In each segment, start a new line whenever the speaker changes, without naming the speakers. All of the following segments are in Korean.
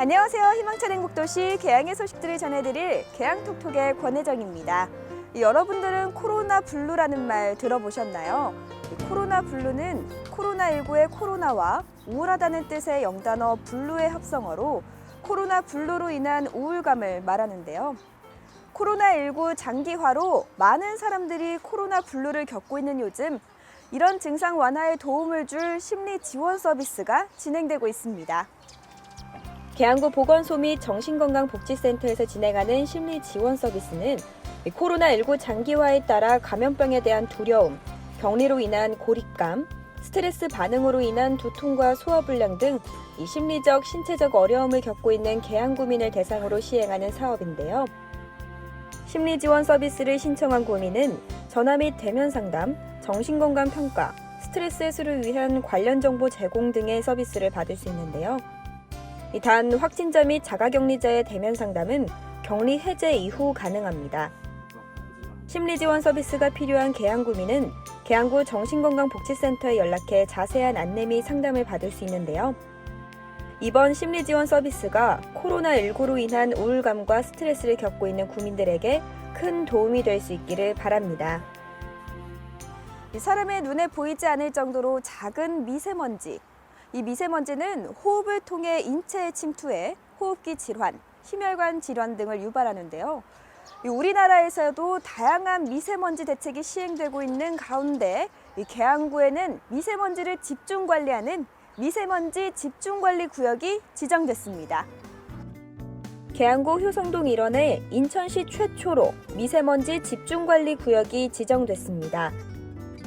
안녕하세요. 희망찬 행복도시 개항의 소식들을 전해드릴 개항톡톡의 권혜정입니다. 여러분들은 코로나 블루라는 말 들어보셨나요? 이 코로나 블루는 코로나19의 코로나와 우울하다는 뜻의 영단어 블루의 합성어로 코로나 블루로 인한 우울감을 말하는데요. 코로나19 장기화로 많은 사람들이 코로나 블루를 겪고 있는 요즘 이런 증상 완화에 도움을 줄 심리 지원 서비스가 진행되고 있습니다. 계양구 보건소 및 정신건강복지센터에서 진행하는 심리 지원 서비스는 이 코로나19 장기화에 따라 감염병에 대한 두려움, 격리로 인한 고립감, 스트레스 반응으로 인한 두통과 소화불량 등이 심리적, 신체적 어려움을 겪고 있는 계양구민을 대상으로 시행하는 사업인데요. 심리 지원 서비스를 신청한 구민은 전화 및 대면 상담, 정신건강 평가, 스트레스 해소를 위한 관련 정보 제공 등의 서비스를 받을 수 있는데요. 이단 확진자 및 자가격리자의 대면 상담은 격리 해제 이후 가능합니다. 심리 지원 서비스가 필요한 계양구민은 계양구 정신건강복지센터에 연락해 자세한 안내 및 상담을 받을 수 있는데요. 이번 심리 지원 서비스가 코로나19로 인한 우울감과 스트레스를 겪고 있는 구민들에게 큰 도움이 될 수 있기를 바랍니다. 이 사람의 눈에 보이지 않을 정도로 작은 미세먼지. 이 미세먼지는 호흡을 통해 인체에 침투해 호흡기 질환, 심혈관 질환 등을 유발하는데요. 이 우리나라에서도 다양한 미세먼지 대책이 시행되고 있는 가운데 이 계양구에는 미세먼지를 집중 관리하는 미세먼지 집중관리 구역이 지정됐습니다. 계양구 효성동 일원에 인천시 최초로 미세먼지 집중관리 구역이 지정됐습니다.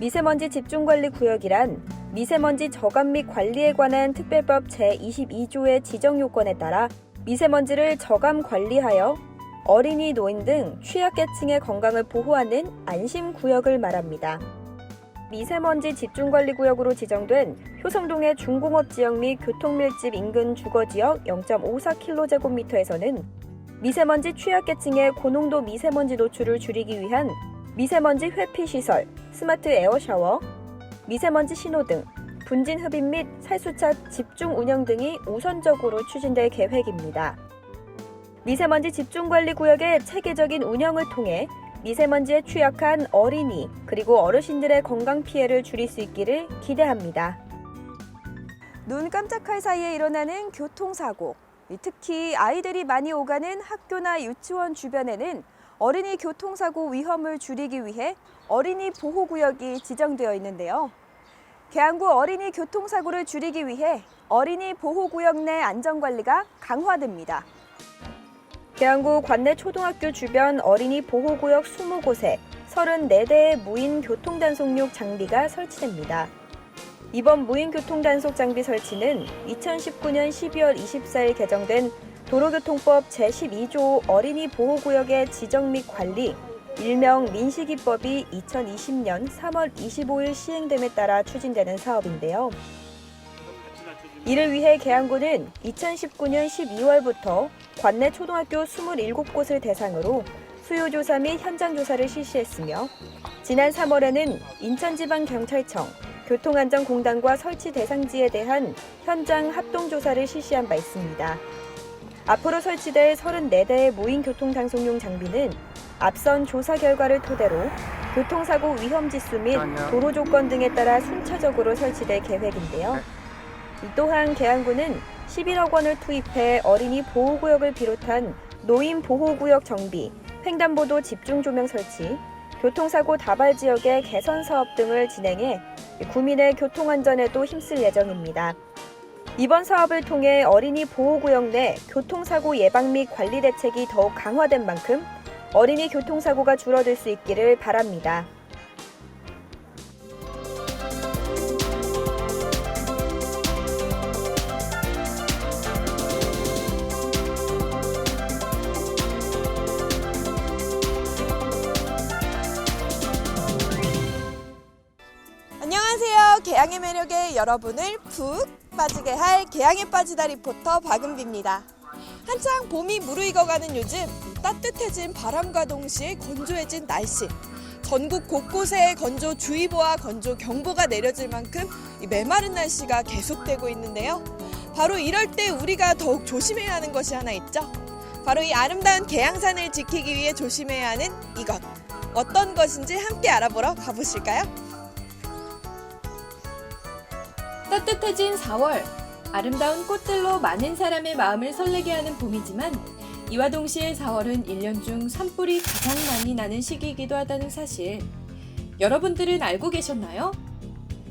미세먼지 집중관리 구역이란 미세먼지 저감 및 관리에 관한 특별법 제22조의 지정 요건에 따라 미세먼지를 저감 관리하여 어린이, 노인 등 취약계층의 건강을 보호하는 안심 구역을 말합니다. 미세먼지 집중관리구역으로 지정된 효성동의 중공업 지역 및 교통밀집 인근 주거지역 0.54km제곱미터에서는 미세먼지 취약계층의 고농도 미세먼지 노출을 줄이기 위한 미세먼지 회피 시설, 스마트 에어 샤워, 미세먼지 신호등, 분진 흡입 및 살수차 집중 운영 등이 우선적으로 추진될 계획입니다. 미세먼지 집중 관리 구역의 체계적인 운영을 통해 미세먼지에 취약한 어린이 그리고 어르신들의 건강 피해를 줄일 수 있기를 기대합니다. 눈 깜짝할 사이에 일어나는 교통사고. 특히 아이들이 많이 오가는 학교나 유치원 주변에는 어린이 교통사고 위험을 줄이기 위해 어린이 보호구역이 지정되어 있는데요. 계양구 어린이 교통사고를 줄이기 위해 어린이 보호구역 내 안전관리가 강화됩니다. 계양구 관내 초등학교 주변 어린이 보호구역 20곳에 34대의 무인 교통단속용 장비가 설치됩니다. 이번 무인 교통단속 장비 설치는 2019년 12월 24일 개정된 도로교통법 제12조 어린이 보호구역의 지정 및 관리, 일명 민식이법이 2020년 3월 25일 시행됨에 따라 추진되는 사업인데요. 이를 위해 계양구는 2019년 12월부터 관내 초등학교 27곳을 대상으로 수요조사 및 현장조사를 실시했으며 지난 3월에는 인천지방경찰청, 교통안전공단과 설치 대상지에 대한 현장 합동조사를 실시한 바 있습니다. 앞으로 설치될 34대의 무인 교통단속용 장비는 앞선 조사 결과를 토대로 교통사고 위험 지수 및 도로 조건 등에 따라 순차적으로 설치될 계획인데요. 이 또한 계양구는 11억 원을 투입해 어린이 보호구역을 비롯한 노인 보호구역 정비, 횡단보도 집중 조명 설치, 교통사고 다발 지역의 개선 사업 등을 진행해 구민의 교통안전에도 힘쓸 예정입니다. 이번 사업을 통해 어린이 보호구역 내 교통사고 예방 및 관리 대책이 더욱 강화된 만큼 어린이 교통사고가 줄어들 수 있기를 바랍니다.
개양의 매력에 여러분을 푹 빠지게 할 개양에 빠지다 리포터 박은비입니다. 한창 봄이 무르익어가는 요즘 따뜻해진 바람과 동시에 건조해진 날씨 전국 곳곳에 건조 주의보와 건조 경보가 내려질 만큼 이 메마른 날씨가 계속되고 있는데요. 바로 이럴 때 우리가 더욱 조심해야 하는 것이 하나 있죠. 바로 이 아름다운 계양산을 지키기 위해 조심해야 하는 이것. 어떤 것인지 함께 알아보러 가보실까요?
따뜻해진 4월. 아름다운 꽃들로 많은 사람의 마음을 설레게 하는 봄이지만 이와 동시에 4월은 1년 중 산불이 가장 많이 나는 시기이기도 하다는 사실. 여러분들은 알고 계셨나요?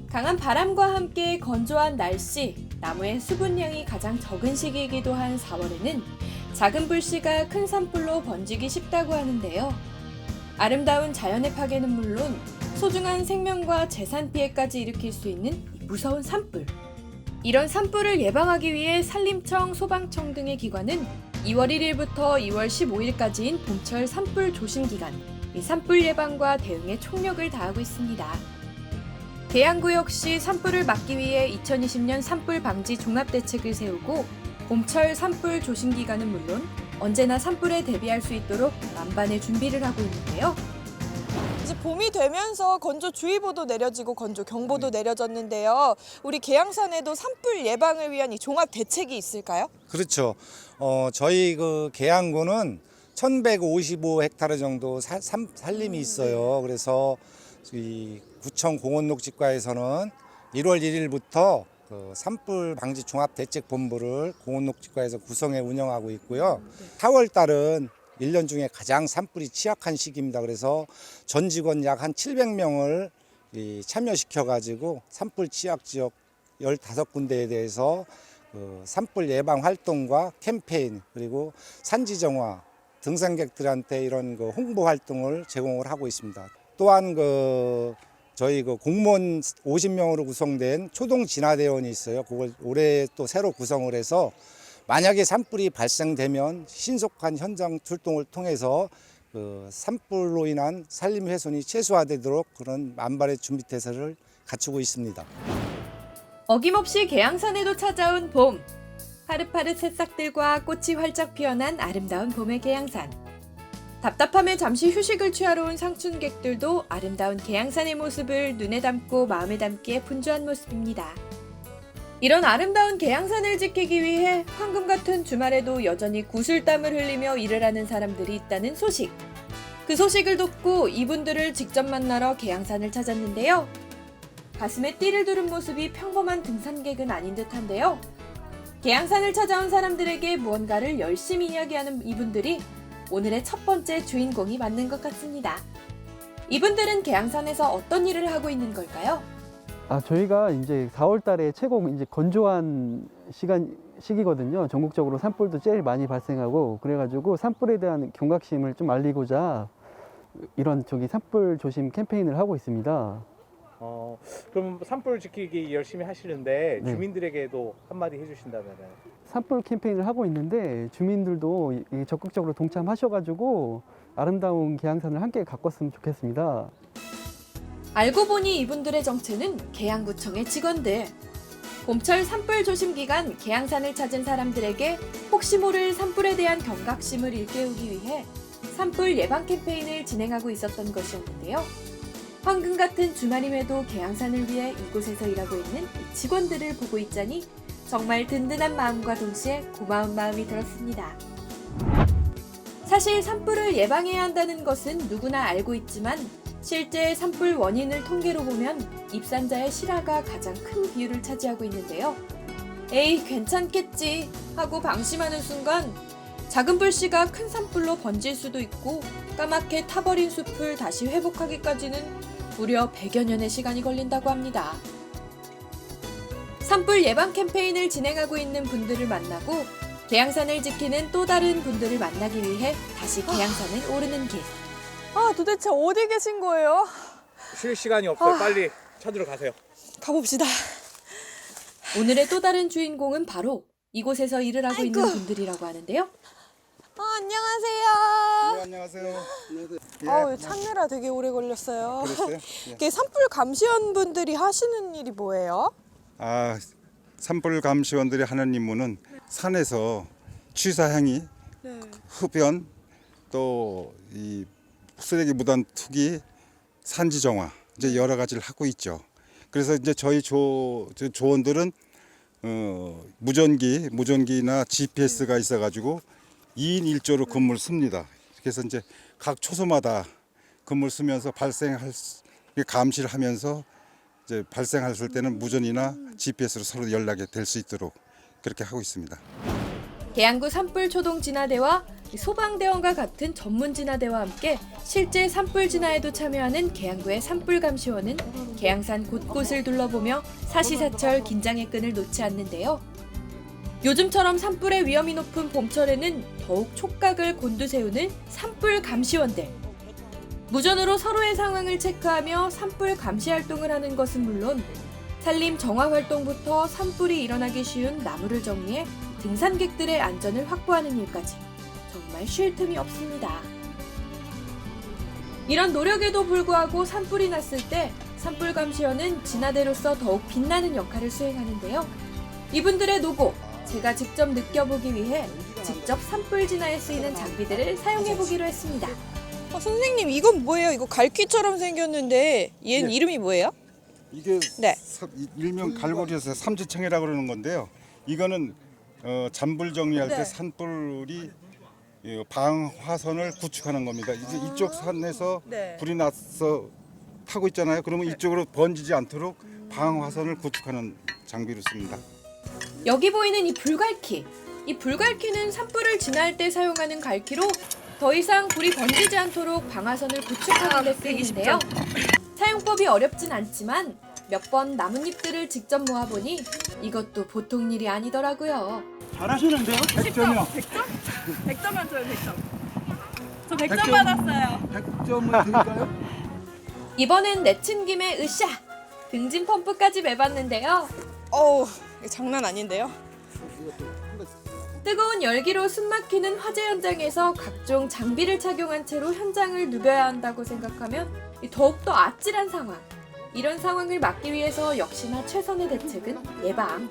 강한 바람과 함께 건조한 날씨, 나무의 수분량이 가장 적은 시기이기도 한 4월에는 작은 불씨가 큰 산불로 번지기 쉽다고 하는데요. 아름다운 자연의 파괴는 물론 소중한 생명과 재산 피해까지 일으킬 수 있는 이 무서운 산불. 이런 산불을 예방하기 위해 산림청, 소방청 등의 기관은 2월 1일부터 2월 15일까지인 봄철 산불 조심 기간, 이 산불 예방과 대응에 총력을 다하고 있습니다. 계양구 역시 산불을 막기 위해 2020년 산불 방지 종합 대책을 세우고 봄철 산불 조심 기간은 물론 언제나 산불에 대비할 수 있도록 만반의 준비를 하고 있는데요.
이제 봄이 되면서 건조 주의보도 내려지고 건조 경보도 내려졌는데요. 우리 계양산에도 산불 예방을 위한 이 종합 대책이 있을까요?
그렇죠. 어, 저희 그 계양구는 1155헥타르 정도 사- 삼- 산림이 있어요. 그래서 이 구청 공원녹지과에서는 1월 1일부터 그 산불 방지 종합 대책 본부를 공원녹지과에서 구성해 운영하고 있고요. 4월 달은 1년 중에 가장 산불이 취약한 시기입니다. 그래서 전 직원 약 한 700명을 참여시켜 가지고 산불 취약 지역 15군데에 대해서 그 산불 예방 활동과 캠페인 그리고 산지 정화 등산객들한테 이런 그 홍보 활동을 제공을 하고 있습니다. 또한 그 저희 그 공무원 50명으로 구성된 초동 진화대원이 있어요. 그걸 올해 또 새로 구성을 해서 만약에 산불이 발생되면 신속한 현장 출동을 통해서 그 산불로 인한 산림 훼손이 최소화되도록 그런 만발의 준비 태세를 갖추고 있습니다.
어김없이 계양산에도 찾아온 봄. 파릇파릇 새싹들과 꽃이 활짝 피어난 아름다운 봄의 계양산. 답답함에 잠시 휴식을 취하러 온 상춘객들도 아름다운 계양산의 모습을 눈에 담고 마음에 담기에 분주한 모습입니다. 이런 아름다운 계양산을 지키기 위해 황금 같은 주말에도 여전히 구슬땀을 흘리며 일을 하는 사람들이 있다는 소식. 그 소식을 듣고 이분들을 직접 만나러 계양산을 찾았는데요. 가슴에 띠를 두른 모습이 평범한 등산객은 아닌 듯한데요. 계양산을 찾아온 사람들에게 무언가를 열심히 이야기하는 이분들이 오늘의 첫 번째 주인공이 맞는 것 같습니다. 이분들은 계양산에서 어떤 일을 하고 있는 걸까요?
아, 저희가 이제 4월 달에 최고 이제 건조한 시간 시기거든요. 전국적으로 산불도 제일 많이 발생하고 그래가지고 산불에 대한 경각심을 좀 알리고자 이런 저기 산불 조심 캠페인을 하고 있습니다.
어, 그럼 산불 지키기 열심히 하시는데
네.
주민들에게도 한마디 해주신다면
산불 캠페인을 하고 있는데 주민들도 적극적으로 동참하셔가지고 아름다운 계양산을 함께 가꿨으면 좋겠습니다.
알고 보니 이분들의 정체는 계양구청의 직원들. 봄철 산불 조심 기간 계양산을 찾은 사람들에게 혹시 모를 산불에 대한 경각심을 일깨우기 위해 산불 예방 캠페인을 진행하고 있었던 것이었는데요. 황금 같은 주말임에도 계양산을 위해 이곳에서 일하고 있는 이 직원들을 보고 있자니 정말 든든한 마음과 동시에 고마운 마음이 들었습니다. 사실 산불을 예방해야 한다는 것은 누구나 알고 있지만 실제 산불 원인을 통계로 보면 입산자의 실화가 가장 큰 비율을 차지하고 있는데요. 에이, 괜찮겠지 하고 방심하는 순간 작은 불씨가 큰 산불로 번질 수도 있고 까맣게 타버린 숲을 다시 회복하기까지는 무려 100여 년의 시간이 걸린다고 합니다. 산불 예방 캠페인을 진행하고 있는 분들을 만나고 계양산을 지키는 또 다른 분들을 만나기 위해 다시 계양산을 오르는 길.
아, 도대체 어디 계신 거예요?
쉴 시간이 없어요. 빨리 찾으러 가세요.
가봅시다.
오늘의 또 다른 주인공은 바로 이곳에서 일을 하고 있는 분들이라고 하는데요.
어, 안녕하세요.
안녕하세요.
아우, 찾느라 되게 오래 걸렸어요.
그랬어요?
이게 산불 감시원 분들이 하시는 일이 뭐예요?
아, 산불 감시원들이 하는 임무는 산에서 취사향이,
네.
흡연, 또 이 쓰레기 무단 투기, 산지 정화 이제 여러 가지를 하고 있죠. 그래서 이제 저희 조저 조원들은 어, 무전기 무전기나 GPS가 있어가지고 2인 1조로 근무를 씁니다. 그래서 이제 각 초소마다 근무를 쓰면서 발생할 수- 감시를 하면서 이제 발생했을 때는 무전이나 GPS로 서로 연락이 될 수 있도록 그렇게 하고 있습니다.
계양구 산불 초동 진화대와 소방대원과 같은 전문 진화대와 함께 실제 산불 진화에도 참여하는 계양구의 산불 감시원은 계양산 곳곳을 둘러보며 사시사철 긴장의 끈을 놓지 않는데요. 요즘처럼 산불의 위험이 높은 봄철에는 더욱 촉각을 곤두세우는 산불 감시원들. 무전으로 서로의 상황을 체크하며 산불 감시 활동을 하는 것은 물론 산림 정화 활동부터 산불이 일어나기 쉬운 나무를 정리해 등산객들의 안전을 확보하는 일까지 정말 쉴 틈이 없습니다. 이런 노력에도 불구하고 산불이 났을 때 산불 감시원은 진화대로서 더욱 빛나는 역할을 수행하는데요. 이분들의 노고 제가 직접 느껴보기 위해 직접 산불 진화에 쓰이는 장비들을 사용해 보기로 했습니다.
어, 선생님 이건 뭐예요? 이거 갈퀴처럼 생겼는데 얘는
네.
이름이 뭐예요?
이게
네.
사- 이- 일명 갈고리에서 삼지청이라고 그러는 건데요. 이거는 어, 잔불 정리할
네.
때 산불이 이 방화선을 구축하는 겁니다. 이제 이쪽 산에서
네.
불이 나서 타고 있잖아요. 그러면 이쪽으로 번지지 않도록 방화선을 구축하는 장비로 씁니다.
여기 보이는 이 불갈퀴. 이 불갈퀴는 산불을 진화할 때 사용하는 갈퀴로 더 이상 불이 번지지 않도록 방화선을 구축하는 데 쓰이는데요. 사용법이 어렵진 않지만 몇 번 나뭇잎들을 직접 모아보니 이것도 보통 일이 아니더라고요.
잘하시는데요? 100점이요.
100점 만점에 100점. 저 100점,
100점.
받았어요.
100점을 드릴까요?
이번엔 내친 김에 으쌰! 등진 펌프까지 매봤는데요.
어우 이거 장난 아닌데요?
뜨거운 열기로 숨막히는 화재 현장에서 각종 장비를 착용한 채로 현장을 누벼야 한다고 생각하면 더욱더 아찔한 상황. 이런 상황을 막기 위해서 역시나 최선의 대책은 예방.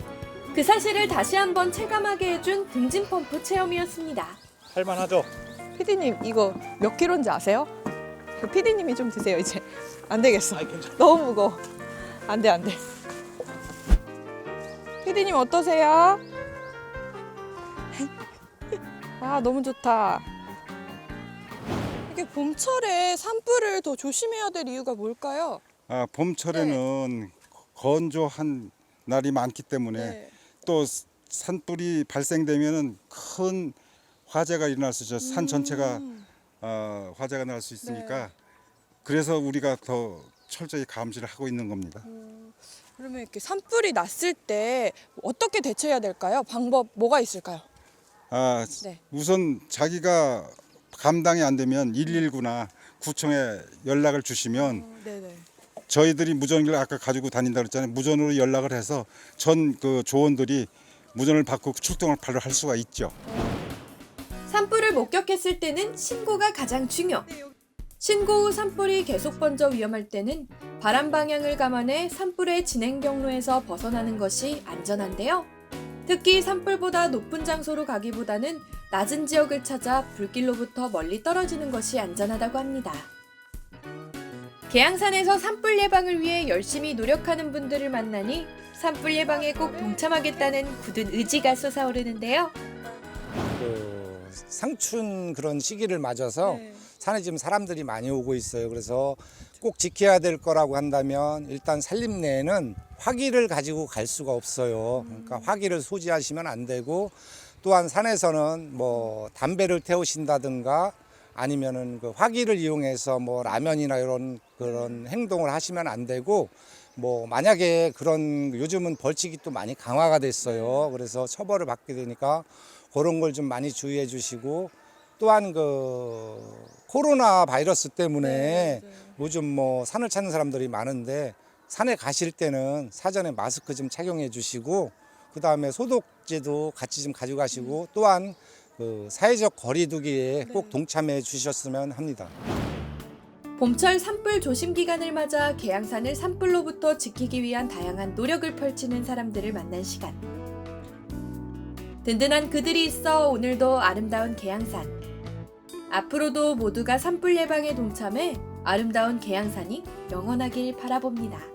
그 사실을 다시 한번 체감하게 해준 등진 펌프 체험이었습니다.
할만하죠?
피디님 이거 몇 킬로인지 아세요? 그 피디님이 좀 드세요 이제 안 되겠어 너무 무거워 안 돼 안 돼 피디님 어떠세요? 아 너무 좋다 이게 봄철에 산불을 더 조심해야 될 이유가 뭘까요?
아, 봄철에는 건조한 날이 많기 때문에
네.
또 산불이 발생되면은 큰 화재가 일어날 수 있죠. 산 전체가
음.
어, 화재가 날 수 있으니까
네.
그래서 우리가 더 철저히 감시를 하고 있는 겁니다.
그러면 이렇게 산불이 났을 때 어떻게 대처해야 될까요? 방법 뭐가 있을까요?
아,
네.
우선 자기가 감당이 안 되면 119나 구청에 연락을 주시면
네네.
저희들이 무전기를 아까 가지고 다닌다 그랬잖아요. 무전으로 연락을 해서 전 그 조원들이 무전을 받고 출동을 바로 할 수가 있죠.
산불을 목격했을 때는 신고가 가장 중요. 신고 후 산불이 계속 번져 위험할 때는 바람 방향을 감안해 산불의 진행 경로에서 벗어나는 것이 안전한데요. 특히 산불보다 높은 장소로 가기보다는 낮은 지역을 찾아 불길로부터 멀리 떨어지는 것이 안전하다고 합니다. 계양산에서 산불 예방을 위해 열심히 노력하는 분들을 만나니 산불 예방에 꼭 동참하겠다는 굳은 의지가 솟아오르는데요.
그 상춘 그런 시기를 맞아서
네.
산에 지금 사람들이 많이 오고 있어요. 그래서 꼭 지켜야 될 거라고 한다면 일단 산림 내에는 화기를 가지고 갈 수가 없어요. 그러니까 화기를 소지하시면 안 되고 또한 산에서는 뭐 담배를 태우신다든가 아니면은 그 화기를 이용해서 뭐 라면이나 이런 그런 행동을 하시면 안 되고 뭐 만약에 그런 요즘은 벌칙이 또 많이 강화가 됐어요. 그래서 처벌을 받게 되니까 그런 걸 좀 많이 주의해 주시고 또한 그 코로나 바이러스 때문에 요즘 뭐 산을 찾는 사람들이 많은데 산에 가실 때는 사전에 마스크 좀 착용해 주시고 그 다음에 소독제도 같이 좀 가져가시고 또한 그 사회적 거리두기에 꼭 동참해 주셨으면 합니다.
봄철 산불 조심 기간을 맞아 계양산을 산불로부터 지키기 위한 다양한 노력을 펼치는 사람들을 만난 시간. 든든한 그들이 있어 오늘도 아름다운 계양산. 앞으로도 모두가 산불 예방에 동참해 아름다운 계양산이 영원하길 바라봅니다.